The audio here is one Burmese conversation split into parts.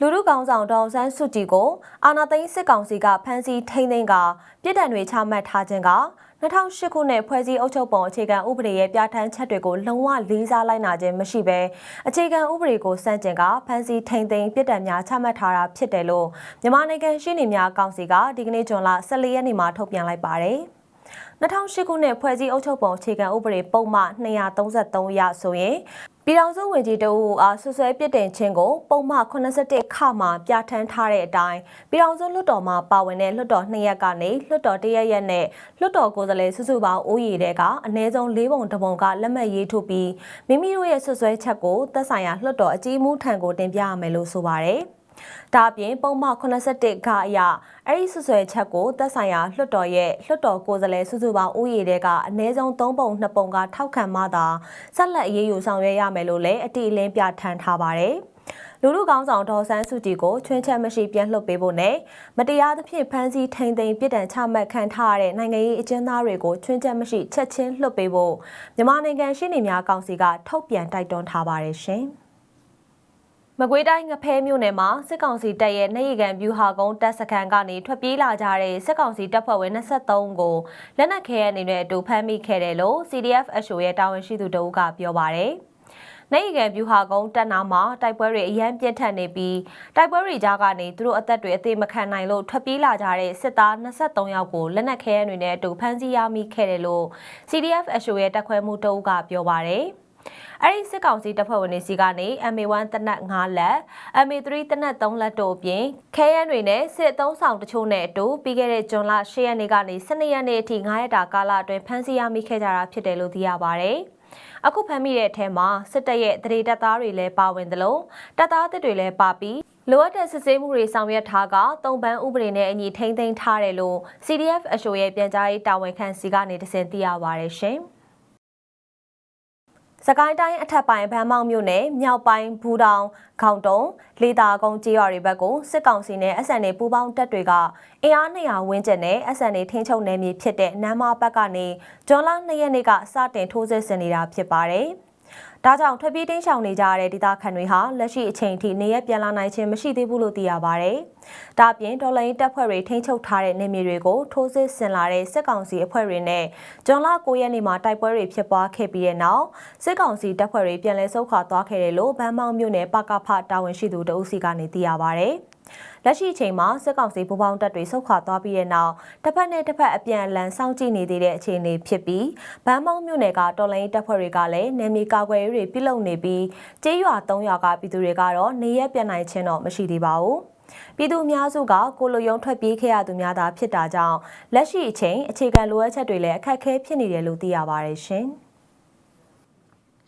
လူလူကောင်ဆောင်ဒေါအောင်ဆန်းစုကြည်ကိုအာနာသိန်းစစ်ကောင်စီကဖမ်းဆီးထိန်းသိမ်းကပြည်ထန်တွေချမှတ်ထားခြင်းက2008ခုနှစ်ဖွဲ့စည်းအုပ်ချုပ်ပုံအခြေခံဥပဒေရဲ့ပြဋ္ဌာန်းချက်တွေကိုလုံးဝလေးစားလိုက်နာခြင်းမရှိဘဲအခြေခံဥပဒေကိုစန့်ကျင်ကဖမ်းဆီးထိန်းသိမ်းပြည်ထန်များချမှတ်ထားတာဖြစ်တယ်လို့မြန်မာနိုင်ငံရှင်းနေများကောင်စီကဒီကနေ့ဇွန်လ14ရက်နေ့မှာထုတ်ပြန်လိုက်ပါတယ်။2008ခုနှစ်ဖွဲ့စည်းအုပ်ချုပ်ပုံအခြေခံဥပဒေပုံမှန်233အရဆိုရင် ပြည်ထောင်စုဝန်ကြီးတအူအားဆွဆွဲပြစ်တင်ခြင်းကိုပုံမှန်81ခမှာပြဋ္ဌာန်းထားတဲ့အတိုင်းပြည်ထောင်စုလွှတ်တော်မှာပါဝင်တဲ့လွှတ်တော်2ရက်ကနေလွှတ်တော်1ရက်ရက်နဲ့လွှတ်တော်ကိုယ်စားလှယ်စုစုပေါင်းဦးရည်တဲ့ကအနည်းဆုံး၄ပုံတစ်ပုံကလက်မှတ်ရေးထိုးပြီးမိမိတို့ရဲ့ဆွဆွဲချက်ကိုသက်ဆိုင်ရာလွှတ်တော်အကြီးအမှုထံကိုတင်ပြရမယ်လို့ဆိုပါတယ်။ ဒါအပြင်ပုံမှန်81ကအရအဲ့ဒီဆွဆွဲချက်ကိုသက်ဆိုင်ရာလွှတ်တော်ရဲ့လွှတ်တော်ကိုယ်စားလှယ်စုစုပေါင်းဥယျာဉ်တွေကအနည်းဆုံး3ပုံ2ပုံကထောက်ခံမှသာဆက်လက်အရေးယူဆောင်ရွက်ရမယ်လို့လည်းအတိအလင်းပြဋ္ဌာန်းထားပါတယ်။လူလူကောင်းဆောင်ဒေါ်ဆန်းစုကြည်ကိုချွင်းချက်မရှိပြန်လှုပ်ပေးဖို့နဲ့မတရားသဖြင့်ဖမ်းဆီးထိန်သိမ်းပြစ်ဒဏ်ချမှတ်ခံထားရတဲ့နိုင်ငံရေးအကျဉ်းသားတွေကိုချွင်းချက်မရှိချက်ချင်းလှုပ်ပေးဖို့မြန်မာနိုင်ငံရှင်းနေများကောင်စီကထုတ်ပြန်တိုက်တွန်းထားပါတယ်ရှင်။ မကွေးတိုင်းငဖဲမြို့နယ်မှာစစ်ကောင်စီတပ်ရဲ့နေရီကန်ဗျူဟာကုန်းတပ်စခန်းကနေထွက်ပြေးလာကြတဲ့စစ်ကောင်စီတပ်ဖွဲ့ဝင်23ကိုလက်နက်ခဲအနေနဲ့အတူဖမ်းမိခဲ့တယ်လို့ CDF အရှိုရဲ့တာဝန်ရှိသူတအုပ်ကပြောပါရယ်။နေရီကန်ဗျူဟာကုန်းတပ်နာမှာတိုက်ပွဲတွေအရန်ပြင်းထန်နေပြီးတိုက်ပွဲတွေကြားကနေသူတို့အသက်တွေအသေးမခံနိုင်လို့ထွက်ပြေးလာကြတဲ့စစ်သား23ယောက်ကိုလက်နက်ခဲအနေနဲ့အတူဖမ်းဆီးရမိခဲ့တယ်လို့ CDF အရှိုရဲ့တပ်ခွဲမှုတအုပ်ကပြောပါရယ်။ အဲ့ဒီစစ်ကောင်စီတပ်ဖွဲ့ဝင်တွေစီကနေ MA1 တနက်5လက် MA3 တနက်3လက်တို့အပြင်ခဲယမ်းတွေနဲ့စစ်အုံဆောင်တချို့နဲ့အတူပြီးခဲ့တဲ့ဇွန်လ10ရက်နေ့ကနေ12ရက်နေ့အထိ9ရက်တာကာလအတွင်းဖမ်းဆီးရမိခဲ့ကြတာဖြစ်တယ်လို့သိရပါဗျ။အခုဖမ်းမိတဲ့အထက်မှာစစ်တပ်ရဲ့တရေတပ်သားတွေလည်းပါဝင်သလိုတပ်သားတစ်တွေလည်းပါပြီးလိုအပ်တဲ့စစ်ဆေးမှုတွေဆောင်ရွက်ထားကတုံပန်းဥပဒေနဲ့အညီထိန်းသိမ်းထားတယ်လို့ CDF အရှိုရဲ့ပြန်ကြားရေးတာဝန်ခံစီကနေတစင်သိရပါရရှင်။ စကိုင်းတိုင်းအထက်ပိုင်းဗန်းမောက်မြို့နယ်မြောက်ပိုင်းဘူးတောင်ခေါင်တုံလေတာကုန်းကြေးရွာတွေဘက်ကိုစစ်ကောင်စီနဲ့ SNA ပူးပေါင်းတပ်တွေကအင်အား200ဝန်းကျင်နဲ့ SNA ထိန်းချုပ်နယ်မြေဖြစ်တဲ့နမ်းမဘက်ကနေဂျွန်လ2ရက်နေ့ကစတင်ထိုးစစ်ဆင်နေတာဖြစ်ပါတယ်။ ဒါကြောင့်ထွက်ပြေးတိမ်းရှောင်နေကြရတဲ့ဒေသခံတွေဟာလက်ရှိအချိန်ထိနေရပြန်လာနိုင်ခြင်းမရှိသေးဘူးလို့သိရပါဗျ။ဒါ့အပြင်ဒေါ်လာရင်းတပ်ဖွဲ့တွေထိန်းချုပ်ထားတဲ့နေမြေတွေကိုထိုးစစ်ဆင်လာတဲ့စစ်ကောင်စီအဖွဲ့တွေနဲ့ဂျွန်လ9ရက်နေ့မှာတိုက်ပွဲတွေဖြစ်ပွားခဲ့ပြီးတဲ့နောက်စစ်ကောင်စီတပ်ဖွဲ့တွေပြန်လည်ဆုတ်ခွာသွားခဲ့တယ်လို့ဗန်းမောက်မြို့နယ်ပကဖတာဝန်ရှိသူတအုပ်စီကနေသိရပါဗျ။ လက်ရှိအချိန်မှာစစ်ကောင်စီပူးပေါင်းတပ်တွေဆုတ်ခွာသွားပြီးတဲ့နောက်တစ်ဖက်နဲ့တစ်ဖက်အပြန်အလှန်စောင့်ကြည့်နေသေးတဲ့အခြေအနေဖြစ်ပြီးဗန်းမောင်းမြို့နယ်ကတော်လိုင်းတပ်ဖွဲ့တွေကလည်းနယ်မြေကာကွယ်ရေးတွေပြုလုပ်နေပြီးကျေးရွာ၃ရွာကပြည်သူတွေကတော့နေရက်ပြန်နိုင်ခြင်းတော့မရှိသေးပါဘူးပြည်သူအများစုကကိုလိုယုံထွက်ပြေးခဲ့ရသူများသာဖြစ်တာကြောင့်လက်ရှိအချိန်အခြေခံလိုအပ်ချက်တွေလည်းအခက်အခဲဖြစ်နေတယ်လို့သိရပါတယ်ရှင်။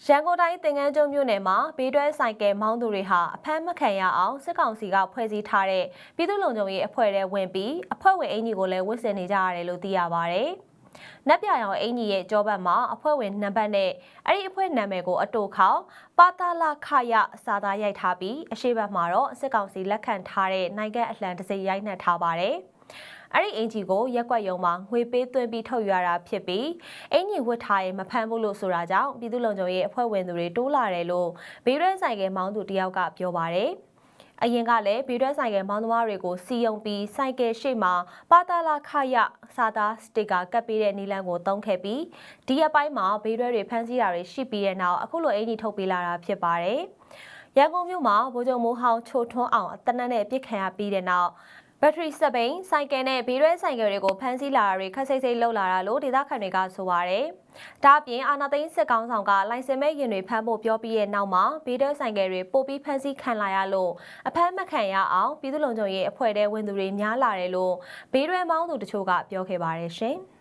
ရန်ကုန်တိုင်းသင်္ကန်းကျွန်းမြို့နယ်မှာဘေးတွဲဆိုင်ကယ်မောင်းသူတွေဟာအဖမ်းမခံရအောင်စစ်ကောင်စီကဖွဲ့စည်းထားတဲ့ပြည်သူ့လုံခြုံရေးအဖွဲ့ထဲဝင်ပြီးအဖွဲ့ဝင်အင်ကြီးကိုလည်းဝစ်ဆင်နေကြရတယ်လို့သိရပါဗျ။နက်ပြရောင်အင်ကြီးရဲ့ကြောဘတ်မှာအဖွဲ့ဝင်နံပါတ်နဲ့အဲ့ဒီအဖွဲ့နာမည်ကိုအတူခေါပါတာလာခရစာသားရိုက်ထားပြီးအရှိဘတ်မှာတော့စစ်ကောင်စီလက်ခံထားတဲ့နိုင်ငံအလှန်တစိရိုက်နှက်ထားပါတယ်။ အဲ့ဒီအင်ဂျီကိုရက်ွက်ယုံမှာငွေပေးသွင်းပြီးထုတ်ရတာဖြစ်ပြီးအင်ဂျီဝတ်ထားရင်မဖမ်းဘူးလို့ဆိုတာကြောင့်ပြည်သူ့လုံခြုံရေးအဖွဲ့ဝင်သူတွေတိုးလာတယ်လို့ဘေးရဲဆိုင်ကမောင်းသူတယောက်ကပြောပါတယ်အရင်ကလည်းဘေးတွဲဆိုင်ကမောင်းသမားတွေကိုစီယုံပြီးဆိုင်ကယ်ရှိမှပါတာလာခရစာသားစတစ်ကာကပ်ပေးတဲ့နီလန်ကိုတုံးခဲ့ပြီးဒီအပိုင်းမှာဘေးတွဲတွေဖမ်းဆီးတာတွေရှိပြီးတဲ့နောက်အခုလိုအင်ကြီးထုတ်ပေးလာတာဖြစ်ပါတယ်ရန်ကုန်မြို့မှာဗိုလ်ချုပ်မိုးဟောင်းချိုထွန်းအောင်အတနက်နဲ့ပြစ်ခံရပြီးတဲ့နောက် ဘက်ထရီစပိန်ဆိုင်ကယ်နဲ့ဘေးရဲဆိုင်ကယ်တွေကိုဖမ်းဆီးလာတာတွေခက်စိတ်စိတ်လှုပ်လာတာလို့ဒေသခံတွေကဆိုပါတယ်။ဒါ့အပြင်အာနာသိန်းစစ်ကောင်းဆောင်ကလိုင်စင်မဲ့ရင်တွေဖမ်းဖို့ပြောပြီးတဲ့နောက်မှာဘေးရဲဆိုင်ကယ်တွေပို့ပြီးဖမ်းဆီးခံလာရလို့အဖမ်းမခံရအောင်ပြည်သူ့လုံခြုံရေးအဖွဲ့တဲ့ဝင်သူတွေများလာတယ်လို့ဘေးရဲမောင်းသူတချို့ကပြောခဲ့ပါတယ်ရှင်။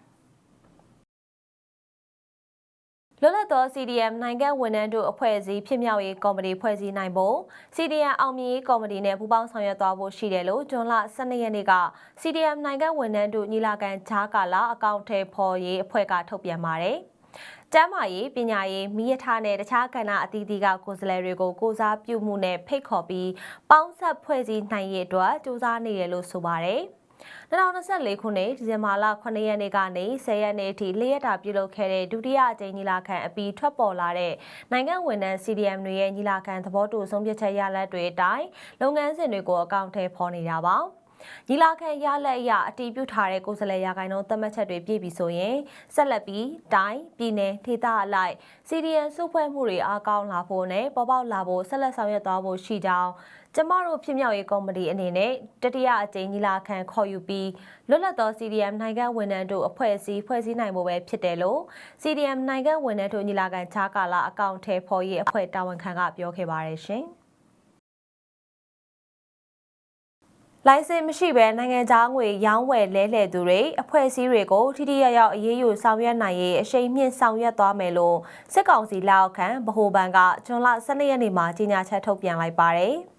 လွတ်လပ်သော CDM နိုင်ငံဝန်ထမ်းတို့အဖွဲ့အစည်းဖြစ်မြောက်ရေးကော်မတီဖွဲ့စည်းနိုင်ဖို့ CDM အောင်မြင်ရေးကော်မတီနဲ့ပူးပေါင်းဆောင်ရွက်သွားဖို့ရှိတယ်လို့ဂျွန်လ12ရက်နေ့က CDM နိုင်ငံဝန်ထမ်းတို့ညီလာခံဂျားကာလာအကောင့်ထဲဖော်ရေးအဖွဲ့ကထုတ်ပြန်ပါတယ်။ကျမ်းမာရေးပညာရေးမိရထားနဲ့တခြားကဏ္ဍအသီးသီးကကိုယ်စားလှယ်တွေကိုကိုစားပြုမှုနဲ့ဖိတ်ခေါ်ပြီးပေါင်းဆက်ဖွဲ့စည်းနိုင်ရေးအတွက်စူးစမ်းနေတယ်လို့ဆိုပါတယ်။ 2024ခုနှစ်ဒီဇင်ဘာလ9ရက်နေ့ကနေ10ရက်နေ့အထိ၄ရက်တာပြုလုပ်ခဲ့တဲ့ဒုတိယအကြိမ်ညီလာခံအပြီးထွက်ပေါ်လာတဲ့နိုင်ငံဝန်ထမ်း CDM တွေရဲ့ညီလာခံသဘောတူဆုံးဖြတ်ချက်ရလဒ်တွေအတိုင်းလုပ်ငန်းစဉ်တွေကိုအကောင့်ထဲပေါ်နေတာပါ။ညီလာခံရလက်အရအတီးပြုထားတဲ့ကိုယ်စားလှယ်ရာခိုင်နှုန်းသတ်မှတ်ချက်တွေပြည့်ပြီဆိုရင်ဆက်လက်ပြီးတိုင်းပြည်နယ်ဒေသအလိုက် CDN စုဖွဲ့မှုတွေအားကောင်းလာဖို့နဲ့ပေါ်ပေါက်လာဖို့ဆက်လက်ဆောင်ရွက်သွားဖို့ရှိကြောင်း ကျမတို့ဖြစ်မြောက်ရေးကော်မတီအနေနဲ့တတိယအကြိမ်ညီလာခံခေါ်ယူပြီးလွတ်လပ်သော CDM နိုင်ငံဝန်ထမ်းတို့အဖွဲ့အစည်းဖွဲ့စည်းနိုင်ဖို့ပဲဖြစ်တယ်လို့ CDM နိုင်ငံဝန်ထမ်းတို့ညီလာခံခြားကာလအကောင့်ထဲပေါ်ရေးအဖွဲ့တာဝန်ခံကပြောခဲ့ပါတယ်ရှင်။လိုင်စင်မရှိဘဲနိုင်ငံသားငွေရောင်းဝယ်လဲလှယ်သူတွေအဖွဲ့အစည်းတွေကိုထိထိရောက်ရောက်အရေးယူဆောင်ရွက်နိုင်ရေးအရှိန်မြင့်ဆောင်ရွက်သွားမယ်လို့စစ်ကောင်စီလက်အောက်ခံဗဟိုဘဏ်ကဇွန်လ12ရက်နေ့မှာကြေညာချက်ထုတ်ပြန်လိုက်ပါတယ်။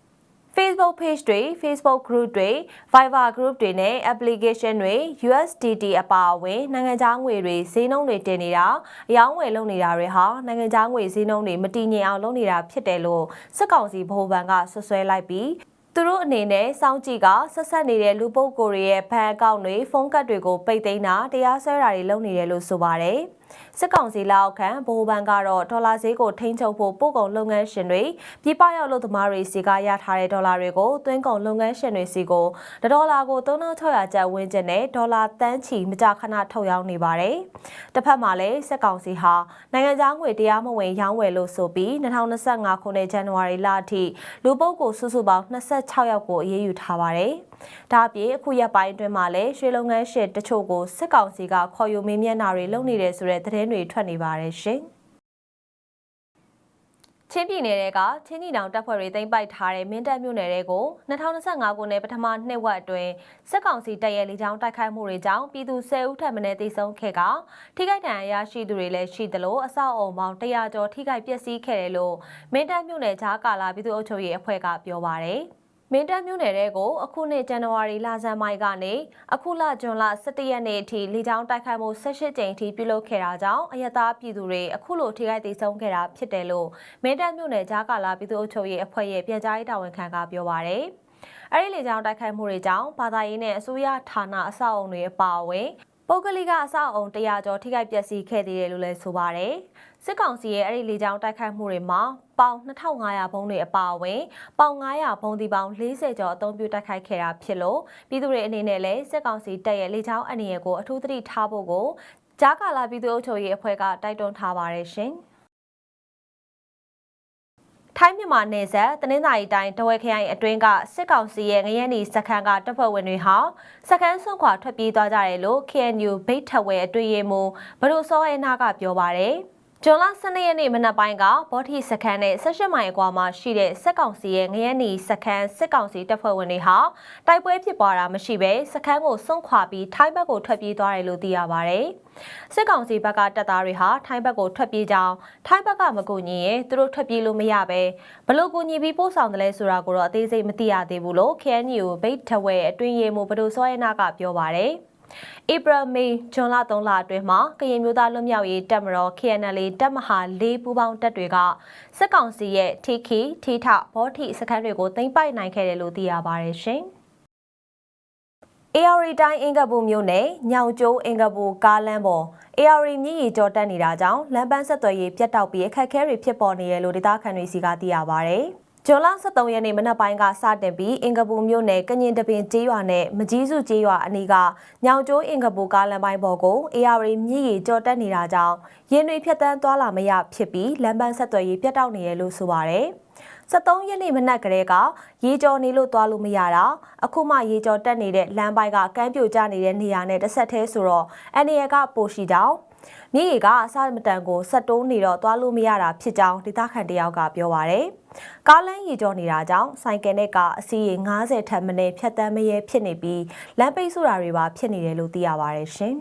Facebook page တွေ Facebook group တွေ Viber group တွေနဲ့ application တွေ USDT အပါအဝင်နိုင်ငံခြားငွေတွေဈေးနှုန်းတွေတင်နေတာအယောင်းဝယ်လုပ်နေတာတွေဟာနိုင်ငံခြားငွေဈေးနှုန်းတွေမတည်ငြိမ်အောင်လုပ်နေတာဖြစ်တယ်လို့စစ်ကောင်စီဗဟိုဘဏ်ကဆွဆွဲလိုက်ပြီးသူတို့အနေနဲ့စောင့်ကြည့်ကဆက်ဆက်နေတဲ့လူပုဂ္ဂိုလ်တွေရဲ့ဘဏ်အကောင့်တွေဖုန်းကတ်တွေကိုပိတ်သိမ်းတာတရားစွဲတာတွေလုပ်နေတယ်လို့ဆိုပါတယ်။ စစ်ကောင်စီလက်အောက်ခံဗဟိုဘဏ်ကတော့ဒေါ်လာဈေးကိုထိန်းချုပ်ဖို့ပို့ကုန်လုပ်ငန်းရှင်တွေပြည်ပရောက်လုပ်သမားတွေစီကရထားတဲ့ဒေါ်လာတွေကိုသွင်းကုန်လုပ်ငန်းရှင်တွေစီကိုဒေါ်လာကို3600ကျပ်ဝန်းကျင်နဲ့ဒေါ်လာတန်းချီမကြာခဏထုတ်ရောင်းနေပါတယ်။တစ်ဖက်မှာလည်းစစ်ကောင်စီဟာနိုင်ငံခြားငွေတရားမဝင်ရောင်းဝယ်လို့ဆိုပြီး2025ခုနှစ်ဇန်နဝါရီလအထိလူပုဂ္ဂိုလ်စုစုပေါင်း26ယောက်ကိုအရေးယူထားပါတယ်။ဒါအပြင်အခုရက်ပိုင်းအတွင်းမှာလည်းရွှေလုပ်ငန်းရှင်တချို့ကိုစစ်ကောင်စီကခေါ်ယူမေးမြန်းတာတွေလုပ်နေတယ်ဆိုတဲ့သတင်းတွေထွက်နေပါတယ်ရှင်။ချင်းပြည်နယ်ကချင်းကြီးတောင်တပ်ဖွဲ့တွေသိမ်းပိုက်ထားတဲ့မင်းတပ်မြို့နယ်တွေကို2025ခုနှစ်ပထမနှစ်ဝက်အတွင်းစစ်ကောင်စီတပ်ရဲ့လေကြောင်းတိုက်ခိုက်မှုတွေကြောင့်ပြည်သူ10ဦးထပ်မံတေဆုံးခဲ့ကထိခိုက်ဒဏ်ရာရရှိသူတွေလည်းရှိသလိုအဆောက်အုံပေါင်း100ကျော်ထိခိုက်ပျက်စီးခဲ့တယ်လို့မင်းတပ်မြို့နယ်ကြားကာလာပြည်သူ့အုပ်ချုပ်ရေးအဖွဲ့ကပြောပါရယ်။ မင်းတပ်မြို့နယ်တဲကိုအခုနှစ်ဇန်နဝါရီလဆန်းပိုင်းကနေအခုလဇွန်လ17ရက်နေ့အထိလေကြောင်းတိုက်ခိုက်မှု18ကြိမ်အထိပြုလုပ်ခဲ့တာကြောင့်အယက်သားပြည်သူတွေအခုလိုထိခိုက်ဒေဆုံးခဲ့တာဖြစ်တယ်လို့မင်းတပ်မြို့နယ်ကြားကာလပြည်သူ့အုပ်ချုပ်ရေးအဖွဲ့ရဲ့ပြန်ကြားရေးတာဝန်ခံကပြောပါရယ်အဲ့ဒီလေကြောင်းတိုက်ခိုက်မှုတွေကြောင့်ဘာသာရေးနဲ့အစိုးရဌာနအဆောက်အုံတွေအပါအဝင်ပုဂ္ဂလိကအဆောက်အုံ100ကျော်ထိခိုက်ပျက်စီးခဲ့သေးတယ်လို့လည်းဆိုပါရယ် စစ်ကောင်စီရဲ့အဲ့ဒီလေကြောင်းတိုက်ခိုက်မှုတွေမှာပေါင်2500ဘုံတွေအပါအဝင်ပေါင်900ဘုံဒီပေါင်40ကျော်အသုံးပြုတိုက်ခိုက်ခဲ့တာဖြစ်လို့ပြည်သူတွေအနေနဲ့လည်းစစ်ကောင်စီတပ်ရဲ့လေကြောင်းအနေရကိုအထူးသတိထားဖို့ကိုကြားကာလာပြည်သူ့အုပ်ချုပ်ရေးအဖွဲ့ကတိုက်တွန်းထားပါတယ်ရှင်။ထိုင်းမြန်မာနယ်စပ်တနင်္သာရီတိုင်းတဝဲခရိုင်အတွင်းကစစ်ကောင်စီရဲ့ငရဲနီစခန်းကတပ်ဖွဲ့ဝင်တွေဟာစခန်းဆွန့်ခွာထွက်ပြေးသွားကြတယ်လို့ KNU ဘိတ်ထဝဲအတွင်းရေးမှူးဘဒိုစောအဲနာကပြောပါရယ်။ ဂျွန်လ12ရက်နေ့မနက်ပိုင်းကဘော်ထီစခန်းနဲ့18မိုင်အကွာမှာရှိတဲ့စက်ကောင်စီရဲ့ငရဲနီစခန်းစစ်ကောင်စီတပ်ဖွဲ့ဝင်တွေဟာတိုက်ပွဲဖြစ်ပွားတာမရှိဘဲစခန်းကိုစွန့်ခွာပြီးထိုင်းဘက်ကိုထွက်ပြေးသွားတယ်လို့သိရပါဗျ။စစ်ကောင်စီဘက်ကတပ်သားတွေဟာထိုင်းဘက်ကိုထွက်ပြေးကြောင်းထိုင်းဘက်ကမကူညီရင်သူတို့ထွက်ပြေးလို့မရပဲဘလို့ကူညီပြီးပို့ဆောင်တယ်လဲဆိုတာကိုတော့အသေးစိတ်မသိရသေးဘူးလို့ KNU ဘိတ်ထဝဲအတွင်းရေးမှူးဘဒိုစောရဲနာကပြောပါတယ်။ ဧပြီမေဂျွန်လ3လအတွင်းမှာကရင်မျိုးသားလွတ်မြောက်ရေးတပ်မတော် KNL တပ်မဟာ၄ပူးပေါင်းတပ်တွေကစစ်ကောင်စီရဲ့ထီခီထီထဘောထီစခန်းတွေကိုသိမ်းပိုက်နိုင်ခဲ့တယ်လို့သိရပါတယ်ရှင်။ AR တိုင်းအင်္ဂပူမြို့နယ်ညောင်ကျိုးအင်္ဂပူကားလမ်းပေါ် AR မြင့်ရီကြောတက်နေတာကြောင့်လမ်းပန်းဆက်သွယ်ရေးပြတ်တောက်ပြီးအခက်အခဲတွေဖြစ်ပေါ်နေတယ်လို့ဒေသခံတွေစီကသိရပါဗျ။ ဂျွန်လ23ရက်နေ့မနက်ပိုင်းကစတင်ပြီးအင်္ဂပူမြို့နယ်ကညင်တပင်ကျေးရွာနဲ့မကြီးစုကျေးရွာအနီးကညောင်ကျိုးအင်္ဂပူကားလမ်းပိုင်းပေါ်ကို AR မြည်ရီကြော်တက်နေတာကြောင့်ရင်တွေဖြတ်တန်းသွားလာမရဖြစ်ပြီးလမ်းပန်းဆက်သွယ်ရေးပြတ်တောက်နေတယ်လို့ဆိုပါတယ်။73ရက်နေ့မနက်ကလေးကရေကြော်နေလို့သွားလို့မရတာအခုမှရေကြော်တက်နေတဲ့လမ်းပိုင်းကကမ်းပြိုကျနေတဲ့နေရာနဲ့တစ်ဆက်တည်းဆိုတော့အန်ရီယကပိုရှိကြောင်း မြေရီကအစမတန်ကိုဆက်တိုးနေတော့သွားလို့မရတာဖြစ်ကြောင်းဒေသခံတယောက်ကပြောပါရယ်ကားလမ်းရေကျော်နေတာကြောင့်ဆိုင်ကယ်နဲ့ကအစီးရေ90ထပ်မင်းဖြတ်တန်းမရဲဖြစ်နေပြီးလမ်းပိတ်ဆို့တာတွေပါဖြစ်နေတယ်လို့သိရပါရယ်ရှင်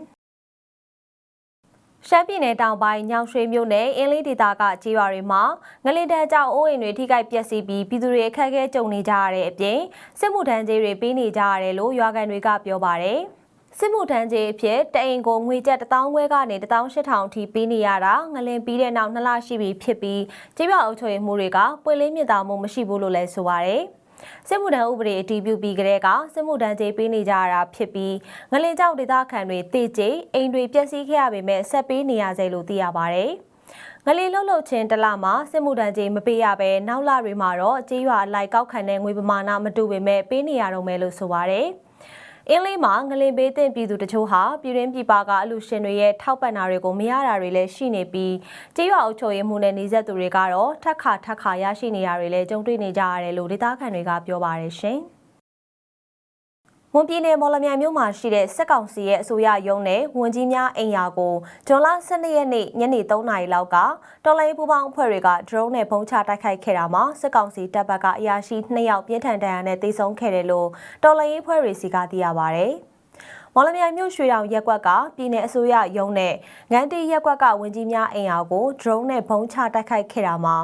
ရှမ်းပြည်နယ်တောင်ပိုင်းညောင်ရွှေမြို့နယ်အင်းလေးဒေသကကြေးရွာတွေမှာငလင်တန်းကြောင့်အိုးအိမ်တွေထိခိုက်ပျက်စီးပြီးပြည်သူတွေအခက်အခဲကြုံနေကြရတဲ့အပြင်စစ်မှုထမ်းကြေးတွေပေးနေကြရတယ်လို့ရွာကန်တွေကပြောပါတယ်။ စစ်မှုထမ်းကြေးအဖြစ်တအိမ်ကိုငွေကျပ်1000ဝဲကနေ18000အထိပေးနေရတာငလင်ပြီးတဲ့နောက်2လရှိပြီဖြစ်ပြီးကြေးပြောက်အုပ်ချုပ်ရေးမှုတွေကပွင့်လင်းမြင့်တာမှုမရှိဘူးလို့လည်းဆိုပါရယ်စစ်မှုထမ်းဥပဒေအတည်ပြုပြီးကတည်းကစစ်မှုထမ်းကြေးပေးနေကြရတာဖြစ်ပြီးငလင်ကြောက်ဒေသခံတွေတေကြေးအိမ်တွေပျက်စီးခဲ့ရပေမဲ့ဆက်ပေးနေရစေလို့သိရပါဗျ။ငလီလှုပ်လှုပ်ချင်းတစ်လမှာစစ်မှုထမ်းကြေးမပေးရဘဲနောက်လတွေမှာတော့ကြေးရွာအလိုက်ကောက်ခံတဲ့ငွေပမာဏမတူပေမဲ့ပေးနေရတော့မယ်လို့ဆိုပါရယ်။ အင်းလေးမှာငလင်ပေးတဲ့ပြည်သူတချို့ဟာပြည်ရင်းပြည်ပကအလူရှင်တွေရဲ့ထောက်ပံ့တာတွေကိုမရတာတွေလည်းရှိနေပြီးကြေးရွာအုပ်ချုပ်ရေးမှုနဲ့နှိစက်သူတွေကတော့ထက်ခါထက်ခါရရှိနေရတွေလည်းကြုံတွေ့နေကြရတယ်လို့ဒေသခံတွေကပြောပါတယ်ရှင်။ မွန်ပြည်နယ်မော်လမြိုင်မြို့မှာရှိတဲ့စက်ကောင်စီရဲ့အစိုးရရုံးနဲ့ဝန်ကြီးများအိမ်ယာကိုဇွန်လ12ရက်နေ့ညနေ3နာရီလောက်ကတော်လိုင်းပူပေါင်းအဖွဲ့တွေက drone နဲ့ပုံချတိုက်ခိုက်ခဲ့တာမှာစက်ကောင်စီတပ်ဘက်ကအရာရှိ2ယောက်ပြင်းထန်ဒဏ်ရာနဲ့တေဆုံးခဲ့တယ်လို့တော်လိုင်းအဖွဲ့တွေစီကသိရပါဗျ။မော်လမြိုင်မြို့ရွှေတောင်ရက်ကွက်ကပြည်내အစိုးရရုံးနဲ့ငန်းတီရက်ကွက်ကဝန်ကြီးများအိမ်ယာကို drone နဲ့ပုံချတိုက်ခိုက်ခဲ့တာမှာ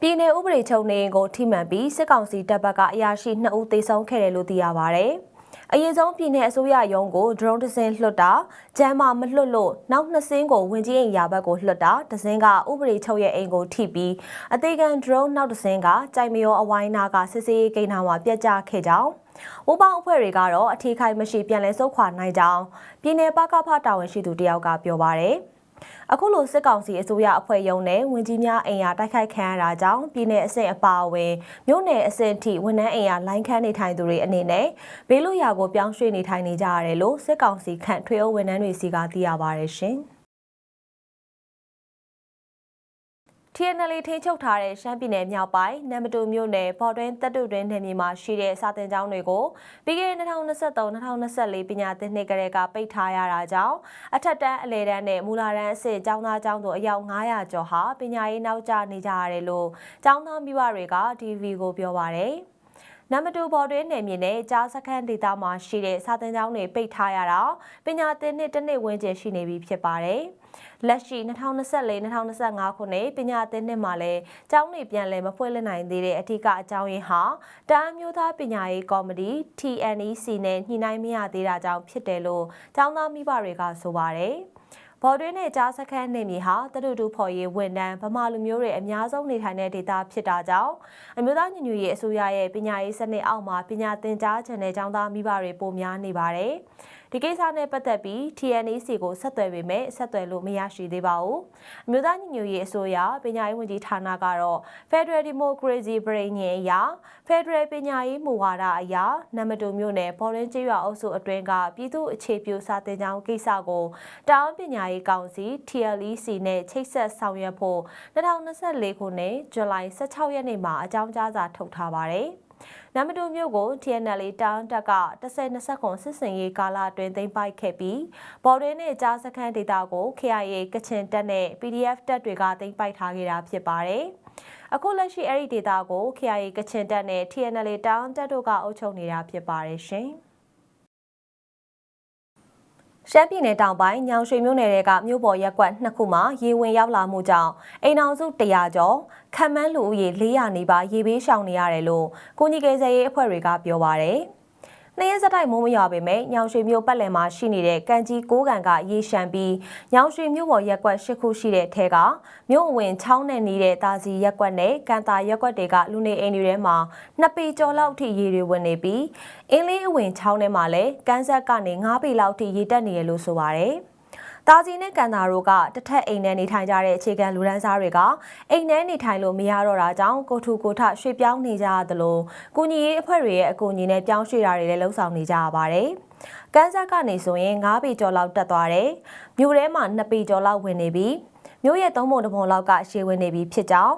ပြည်내ဥပဒေချုပ်နေကိုထိမှန်ပြီးစစ်ကောင်စီတပ်ဘက်ကအရာရှိ2ဦးသေဆုံးခဲ့တယ်လို့သိရပါဗျ။ အရေးဆုံးပြည်내အစိုးရရုံးကို drone တစ်စင်းလွှတ်တာဂျမ်းမာမလွှတ်လို့နောက်နှစ်စင်းကိုဝင်ကြီးအိမ်ယာဘက်ကိုလွှတ်တာတစ်စင်းကဥပဒေချုပ်ရဲ့အိမ်ကိုထိပြီးအသေးခံ drone နောက်တစ်စင်းကကြိုက်မရောအဝိုင်းနာကစစ်စေးကိန်းနာမှာပြက်ကျခဲ့ကြောင်း။ဦးပေါင်းအဖွဲ့တွေကတော့အထီးခိုင်မရှိပြန်လဲဆုတ်ခွာနိုင်ကြောင်းပြည်내ပကဖတာဝန်ရှိသူတယောက်ကပြောပါရယ်။ အခုလိုစစ်ကောင်စီအစိုးရအဖွဲ့ရုံးနဲ့ဝင်ကြီးများအိမ်ယာတိုက်ခိုက်ခံရတာကြောင့်ပြည်내အဆင့်အပါအဝင်မြို့နယ်အဆင့်ထိဝန်ထမ်းအိမ်ယာလိုင်းခန်းနေထိုင်သူတွေအနေနဲ့ဘေးလွတ်ရာကိုပြောင်းရွှေ့နေထိုင်နေကြရတယ်လို့စစ်ကောင်စီခန့်ထွေအုပ်ဝန်ထမ်းတွေစီကသိရပါရရှင်။ TNL ထိန်းချုပ်ထားတဲ့ရှမ်းပြည်နယ်မြောက်ပိုင်းနမ်မတူမြို့နယ်ပေါ်တွင်းတပ်တုတွင်းနယ်မြေမှာရှိတဲ့စာတင်ကျောင်းတွေကိုပြီးခဲ့တဲ့2023-2024ပညာသင်နှစ်ကလေးကပိတ်ထားရတာကြောင့်အထက်တန်းအလယ်တန်းနဲ့မူလာတန်းအဆင့်ကျောင်းသားကျောင်းသူအယောက်900ကျော်ဟာပညာရေးနောက်ကျနေကြရတယ်လို့ကျောင်းသားမိဘတွေက TV ကိုပြောပါတယ်။နံပါတ်2ဘော်တွင်းနယ်မြေနဲ့ကြားစခန်းဒေသမှာရှိတဲ့စာသင်ကျောင်းတွေပိတ်ထားရတာပညာသင်နှစ်တစ်နှစ်ဝန်းကျင်ရှိနေပြီဖြစ်ပါတယ်။ လက်ရှိ2024-2025ခုနှစ်ပညာသင်နှစ်မှာလည်းကျောင်းတွေပြန်လည်မဖွင့်လှစ်နိုင်သေးတဲ့အထူးအကြောင်းရင်းဟာတအမျိုးသားပညာရေးကော်မတီ TNEC နဲ့ညှိနှိုင်းမရသေးတာကြောင့်ဖြစ်တယ်လို့ကျောင်းသားမိဘတွေကဆိုပါတယ်။ဘော်တွင်းနဲ့ကြားစခန်းနေမြေဟာတတူတူဖော်ရေးဝန်တန်းဗမာလူမျိုးတွေအများဆုံးနေထိုင်တဲ့ဒေသဖြစ်တာကြောင့်အမျိုးသားညီညွတ်ရေးအစိုးရရဲ့ပညာရေးစနစ်အောက်မှာပညာသင်ကြားချင်တဲ့ကျောင်းသားမိဘတွေပိုများနေပါတယ်။ ဒီကိစ္စနဲ့ပတ်သက်ပြီး TNEC ကိုဆက်သွယ်ပေမဲ့ဆက်သွယ်လို့မရရှိသေးပါဘူးအမျိုးသားညီညွတ်ရေးအစိုးရပညာရေးဝန်ကြီးဌာနကတော့ Federal Democracy ပြည်ညင်အရာ Federal ပညာရေးမူဝါဒအရာနမတူမြို့နယ်ပေါ်ရင်းကျေးရွာအုပ်စုအတွင်းကပြည်သူ့အခြေပြုစာတင်ကြောင်းကိစ္စကိုတောင်ပညာရေးကောင်စီ TLEC နဲ့ချိတ်ဆက်ဆောင်ရွက်ဖို့2024ခုနှစ်ဇူလိုင်16ရက်နေ့မှာအကြောင်းကြားစာထုတ်ထားပါတယ်။ နမ်မတူမြို့ကို TNL တောင်းတက်က10-20ခွန်စစ်စင်ရေးကာလအတွင်းသိမ်းပိုက်ခဲ့ပြီးဘော်ဒင်းနဲ့ကြားစခန်းဒေသကို KIA ကချင်တပ်နဲ့ PDF တပ်တွေကသိမ်းပိုက်ထားခဲ့တာဖြစ်ပါတယ်။အခုလက်ရှိအဲ့ဒီဒေသကို KIA ကချင်တပ်နဲ့ TNL တောင်းတပ်တို့ကအုပ်ချုပ်နေတာဖြစ်ပါတယ်ရှင်။ ရှမ်းပြည်နယ်တောင်ပိုင်းညောင်ရွှေမြို့နယ်ကမြို့ပေါ်ရက်ကွက်နှစ်ခုမှာရေဝင်ရောက်လာမှုကြောင့်အိမ်အောင်စု100ကျော်ခံမှန်းလူဦးရေ400နီးပါးရေဘေးရှောင်နေရတယ်လို့ကုညီကယ်ဆယ်ရေးအဖွဲ့တွေကပြောပါရယ်။ နှစ်ရက်စတိုက်မိုးမရွာပေမဲ့ညောင်ရွှေမြို့ပတ်လည်မှာရှိနေတဲ့ကံကြီးကိုးကန်ကရေရှမ်းပြီးညောင်ရွှေမြို့ပေါ်ရက်ကွက်၈ခုရှိတဲ့ထဲကမြို့အဝင်ချောင်းနဲ့နေတဲ့တာစီရက်ကွက်နဲ့ကန်တာရက်ကွက်တွေကလူနေအိမ်တွေထဲမှာနှစ်ပေကျော်လောက်ထိရေတွေဝင်နေပြီးအင်းလေးအဝင်ချောင်းထဲမှာလည်းကန်းဆက်ကနေ9ပေလောက်ထိရေတက်နေရလို့ဆိုပါတယ်။ တာကြီးနဲ့ကန်တာတို့ကတစ်ထက်အိမ်ထဲနေထိုင်ကြတဲ့အခြေခံလူဒန်းစားတွေကအိမ်ထဲနေထိုင်လို့မရတော့တာကြောင့်ကိုထူကိုထရွှေ့ပြောင်းနေကြရသလိုကုညီရေးအဖွဲ့တွေရဲ့အကူအညီနဲ့ပြောင်းရွှေ့တာတွေလည်းလှုံ့ဆော်နေကြရပါတယ်။ကန်းဆက်ကနေဆိုရင်9ပေကျော်လောက်တက်သွားတယ်။မြို့ထဲမှာ2ပေကျော်လောက်ဝင်နေပြီးမြို့ရဲ့သုံးပုံတစ်ပုံလောက်ကရှေ့ဝင်နေပြီးဖြစ်ကြောင်း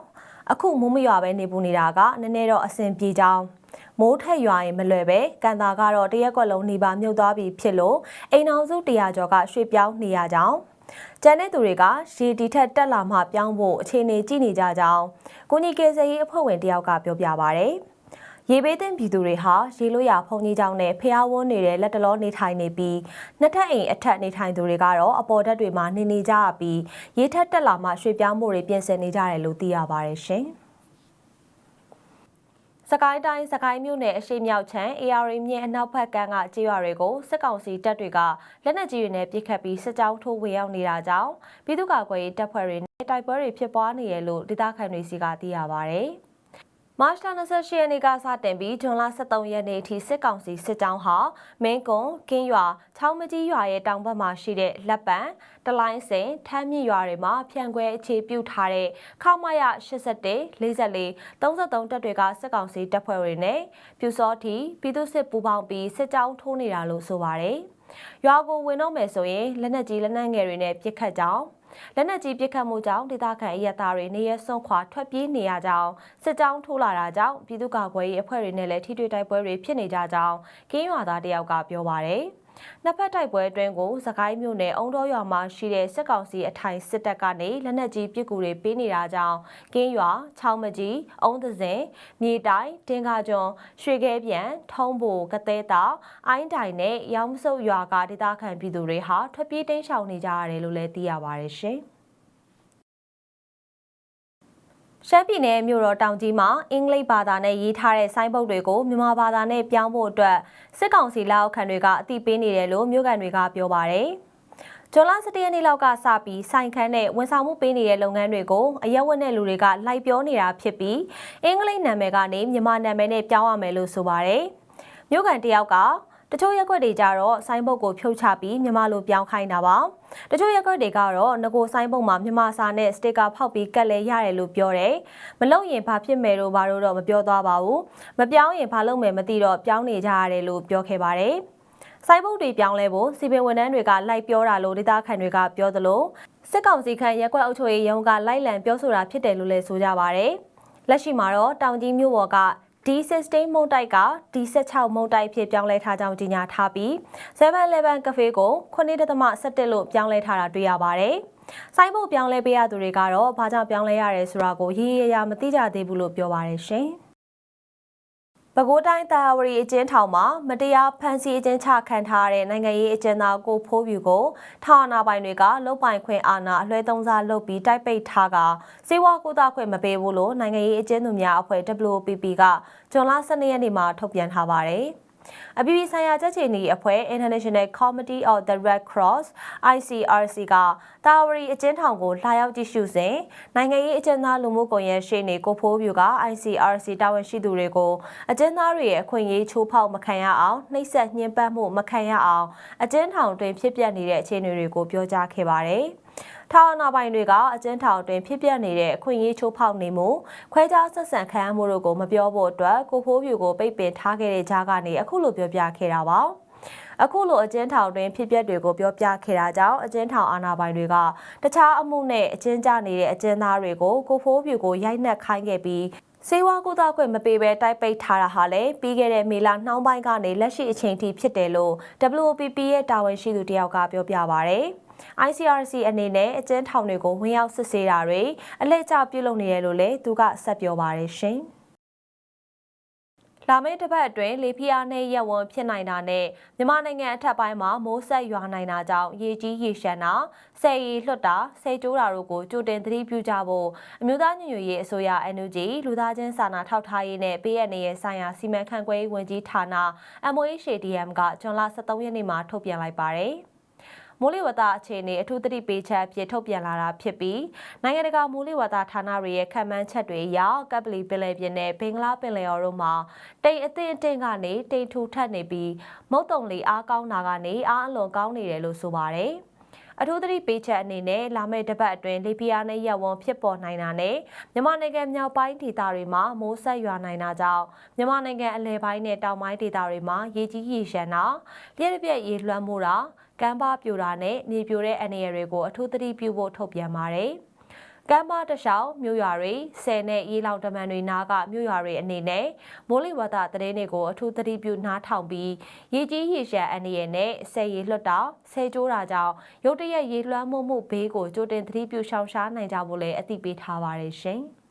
အခုမိုးမရွာပဲနေပူနေတာကနည်းနည်းတော့အဆင်ပြေကြောင်း မိုးထက်ရွာရင်မလွယ်ပဲကန်တာကတော့တရက်ကွက်လုံးနေပါမြုပ်သွားပြီဖြစ်လို့အိမ်အောင်စု100ကျော်ကရွှေ့ပြောင်းနေရကြောင်းကျန်တဲ့သူတွေကရေဒီထက်တက်လာမှပြောင်းဖို့အခြေအနေကြည့်နေကြကြောင်းကိုညီကေစရေးအဖွဲ့ဝင်တယောက်ကပြောပြပါဗျ။ရေဘေးသင့်ပြည်သူတွေဟာရေလို့ရဖုန်ကြီးကြောင်းနဲ့ဖျားဝန်းနေတဲ့လက်တလောနေထိုင်နေပြီးနှစ်ထပ်အိမ်အထက်နေထိုင်သူတွေကတော့အပေါ်ဓာတ်တွေမှာနေနေကြပြီးရေထက်တက်လာမှရွှေ့ပြောင်းမှုတွေပြင်ဆင်နေကြတယ်လို့သိရပါတယ်ရှင်။ စကိုင်းတိုင်းစကိုင်းမြို့နယ်အရှိမြောက်ချမ်း AR မြင့်အနောက်ဘက်ကမ်းကကြေးရွာတွေကိုစစ်ကောင်စီတပ်တွေကလက်နက်ကြီးတွေနဲ့ပစ်ခတ်ပြီးစစ်ကြောင်းထိုးဝင်ရောက်နေတာကြောင့်ပြည်သူ့ကာကွယ်ရေးတပ်ဖွဲ့တွေနဲ့တိုက်ပွဲတွေဖြစ်ပွားနေရလို့ဒေသခံတွေစီကသိရပါဗျ။ မတ်လ28ရက်နေ့ကစတင်ပြီးဇွန်လ23ရက်နေ့အထိစစ်ကောင်စီစစ်ကြောင်းဟာမင်းကွန်ကင်းရွာချောင်းမကြီးရွာရဲ့တောင်ဘက်မှာရှိတဲ့လက်ပံတလိုင်းစင်ထမ်းမြင့်ရွာတွေမှာဖြန့်ခွဲအခြေပြုထားတဲ့ခောက်မရ81 44 33တပ်တွေကစစ်ကောင်စီတပ်ဖွဲ့တွေနဲ့ပြူစောတီပြည်သူစစ်ပူးပေါင်းပြီးစစ်ကြောင်းထိုးနေတာလို့ဆိုပါတယ်။ရွာကိုဝင်တော့မယ်ဆိုရင်လက်နက်ကြီးလက်နက်ငယ်တွေနဲ့ပစ်ခတ်ကြောင်း လက်နက်ကြီးပစ်ခတ်မှုကြောင့်ဒေသခံအရက်သားတွေနေရဆုံးခွာထွက်ပြေးနေရကြောင်းစစ်ကြောင်းထိုးလာတာကြောင့်ပြည်သူ့ကာကွယ်ရေးအဖွဲ့တွေနဲ့လည်းထိတွေ့တိုက်ပွဲတွေဖြစ်နေကြကြောင်းကင်းရွာသားတယောက်ကပြောပါရယ် နှစ်ဖက်တိုက်ပွဲအတွင်းကိုစကိုင်းမြို့နယ်အုံတော်ရွာမှာရှိတဲ့စစ်ကောင်စီအထိုင်စစ်တပ်ကနေလက်နက်ကြီးပစ်ကူတွေပေးနေတာကြောင့်ကင်းရွာ၊ချောင်းမကြီး၊အုံးသစင်၊မြေတိုင်၊တင်ကာကျွန်း၊ရွှေခဲပြန်၊ထုံးဘိုကသေးတာအိုင်းတိုင်နဲ့ရောင်မစုပ်ရွာကဒေသခံပြည်သူတွေဟာထွက်ပြေးတိမ်းရှောင်နေကြရတယ်လို့လည်းသိရပါတယ်ရှင်။ ရှမ်းပြည်နယ်မြို့တော်တောင်ကြီးမှာအင်္ဂလိပ်ဘာသာနဲ့ရေးထားတဲ့ဆိုင်းဘုတ်တွေကိုမြန်မာဘာသာနဲ့ပြောင်းဖို့အတွက်စစ်ကောင်စီလက်အောက်ခံတွေကအတိပေးနေတယ်လို့မြို့ကန်တွေကပြောပါတယ်။ဂျွန်လ17ရက်နေ့လောက်ကစပြီးစိုင်ခန်းနဲ့ဝန်ဆောင်မှုပေးနေတဲ့လုပ်ငန်းတွေကိုအရက်ဝက်တဲ့လူတွေကလိုက်ပြောနေတာဖြစ်ပြီးအင်္ဂလိပ်နာမည်ကနေမြန်မာနာမည်နဲ့ပြောင်းရမယ်လို့ဆိုပါတယ်။မြို့ကန်တယောက်က တချို့ရက်ွက်တွေကြတော့ဆိုင်းဘုတ်ကိုဖြုတ်ချပြီးမြန်မာလိုပြောင်းခိုင်းတာပါတချို့ရက်ွက်တွေကတော့ငကိုဆိုင်းဘုတ်မှာမြန်မာစာနဲ့စတစ်ကာဖောက်ပြီးကတ်လဲရတယ်လို့ပြောတယ်မလုံရင်ဘာဖြစ်မယ်လို့ဘာလို့တော့မပြောသွားပါဘူးမပြောင်းရင်ဘာလုပ်မယ်မသိတော့ပြောင်းနေကြရတယ်လို့ပြောခဲ့ပါတယ်စိုင်းဘုတ်တွေပြောင်းလဲဖို့စီပင်ဝန်ထမ်းတွေကလိုက်ပြောတာလို့ဒေသခံတွေကပြောသလိုစစ်ကောင်စီခန့်ရက်ွက်အုပ်ချုပ်ရေးရုံးကလိုက်လံပြောဆိုတာဖြစ်တယ်လို့လည်းဆိုကြပါဗျ။လက်ရှိမှာတော့တောင်ကြီးမြို့ပေါ်က D16 မုတ်တိုက်က D16 မုတ်တိုက်ဖြစ်ပြောင်းလဲထားကြောင်းကြေညာထားပြီး 7-Eleven ကဖေးကို9.17လို့ပြောင်းလဲထားတာတွေ့ရပါတယ်။စိုင်းဖို့ပြောင်းလဲပေးရသူတွေကတော့ဘာကြောင့်ပြောင်းလဲရရဲဆိုတာကိုရေးရရမသိကြသေးဘူးလို့ပြောပါတယ်ရှင်။ ပဲခူးတိုင်းတာဝရီအကျဉ်းထောင်မှာမတရားဖမ်းဆီးအကျဉ်းချခံထားတဲ့နိုင်ငံရေးအကျဉ်းသားကိုဖိုးဖြူကိုထောင်အာဏာပိုင်တွေကလုတ်ပိုင်ခွင့်အာဏာအလွှဲသုံးစားလုပ်ပြီးတိုက်ပိတ်ထားကစေဝါကုသခွင့်မပေးဘူးလို့နိုင်ငံရေးအကျဉ်းသူများအဖွဲ့ WPP ကဇွန်လ12ရက်နေ့မှာထုတ်ပြန်ထားပါတယ်။ အပြည်ပြည်ဆိုင်ရာကြက်ချီနီအဖွဲ့ International Committee of the Red Cross ICRC ကတာဝရီအကျဉ်းထောင်ကိုလာရောက်ကြည့်ရှုစဉ်နိုင်ငံရေးအကျဉ်းသားလူမှုကွန်ရက်ရှေ့နေကိုဖိုးပြူက ICRC တာဝန်ရှိသူတွေကိုအကျဉ်းသားတွေရဲ့အခွင့်အရေးချိုးဖောက်မခံရအောင်နှိပ်စက်ညှဉ်းပန်းမှုမခံရအောင်အကျဉ်းထောင်တွင်ဖြစ်ပျက်နေတဲ့အခြေအနေတွေကိုပြောကြားခဲ့ပါတယ်။ ထောင်နာပိုင်တွေကအကျဉ်းထောင်တွင်ဖြစ်ပျက်နေတဲ့အခွင့်အရေးချိုးဖောက်နေမှုခွဲခြားဆက်ဆံခံရမှုတို့ကိုမပြောဖို့အတွက်ကိုဖိုးပြူကိုပိတ်ပင်ထားခဲ့တဲ့ကြားကနေအခုလိုပြောပြခဲ့တာပါအခုလိုအကျဉ်းထောင်တွင်ဖြစ်ပျက်တွေကိုပြောပြခဲ့တာကြောင့်အကျဉ်းထောင်အာဏာပိုင်တွေကတခြားအမှုနဲ့အကျဉ်းကျနေတဲ့အကျဉ်းသားတွေကိုကိုဖိုးပြူကိုရိုက်နှက်ခိုင်းခဲ့ပြီးစေဝါကုသခွင့်မပေးဘဲတိုက်ပိတ်ထားတာဟာလည်းပြီးခဲ့တဲ့မေလနှောင်းပိုင်းကနေလက်ရှိအချိန်ထိဖြစ်တယ်လို့ WPP ရဲ့တာဝန်ရှိသူတယောက်ကပြောပြပါဗျ။ ICRC အနေနဲ့အကျဉ်းထောင်တွေကိုဝင်ရောက်စစ်ဆေးတာတွေအလဲကျပြုလုပ်နေရလို့လည်းသူကဆက်ပြောပါတယ်ရှင်။လာမယ့်တစ်ပတ်အတွင်းလေပြင်းနဲ့ရက်ဝန်းဖြစ်နိုင်တာနဲ့မြန်မာနိုင်ငံအထက်ပိုင်းမှာမိုးဆက်ရွာနိုင်တာကြောင့်ရေကြီးရေရှမ်းတာဆယ်ရီလွှတ်တာဆယ်ကျိုးတာတို့ကိုကြိုတင်သတိပြုကြဖို့အမျိုးသားညွညွရေးအစိုးရ NUG လူသားချင်းစာနာထောက်ထားရေးနဲ့ပေးရနေရဲ့ဆိုင်ရာစီမံခန့်ခွဲရေးဝန်ကြီးဌာန MOHDM ကဇွန်လ23ရက်နေ့မှာထုတ်ပြန်လိုက်ပါတယ်။ မိုးလေဝသအခြေအနေအထူးသတိပေးချက်အဖြစ်ထုတ်ပြန်လာတာဖြစ်ပြီးနိုင်ငံတကာမိုးလေဝသဌာနတွေရဲ့ခံမှန်းချက်တွေအရကပ်ပလီပင်လယ်ပြင်နဲ့ဘင်္ဂလားပင်လယ်အော်တို့မှာတိမ်အသင့်အင့်ကနေတိမ်ထူထပ်နေပြီးမုတ်တုံလေအားကောင်းတာကနေအားအလွန်ကောင်းနေတယ်လို့ဆိုပါတယ်အထူးသတိပေးချက်အနေနဲ့လာမယ့်တစ်ပတ်အတွင်းလေပြင်းနဲ့ရက်ဝန်းဖြစ်ပေါ်နိုင်တာနဲ့မြန်မာနိုင်ငံမြောက်ပိုင်းဒေသတွေမှာမိုးဆက်ရွာနိုင်တာကြောင့်မြန်မာနိုင်ငံအလယ်ပိုင်းနဲ့တောင်ပိုင်းဒေသတွေမှာရေကြီးရေရှမ်းတာလျှက်ပြက်ရေလွှမ်းမိုးတာ ကမ်းပါပြိုတာနဲ့မြေပြိုတဲ့အနေရတွေကိုအထူးသတိပြုဖို့ထုတ်ပြန်ပါတယ်။ကမ်းပါတလျှောက်မြို့ရွာတွေဆယ်နဲ့ရေလောင်တမန်တွေနားကမြို့ရွာတွေအနေနဲ့မိုးလေဝသသတင်းတွေကိုအထူးသတိပြုနားထောင်ပြီးရေကြီးရေရှမ်းအနေရနဲ့ဆယ်ရေလွတ်တာဆယ်ကျိုးတာကြောင့်ရုတ်တရက်ရေလွှမ်းမှုမှုဘေးကိုကြိုတင်သတိပြုရှောင်ရှားနိုင်ကြဖို့လည်းအသိပေးထားပါတယ်ရှင်။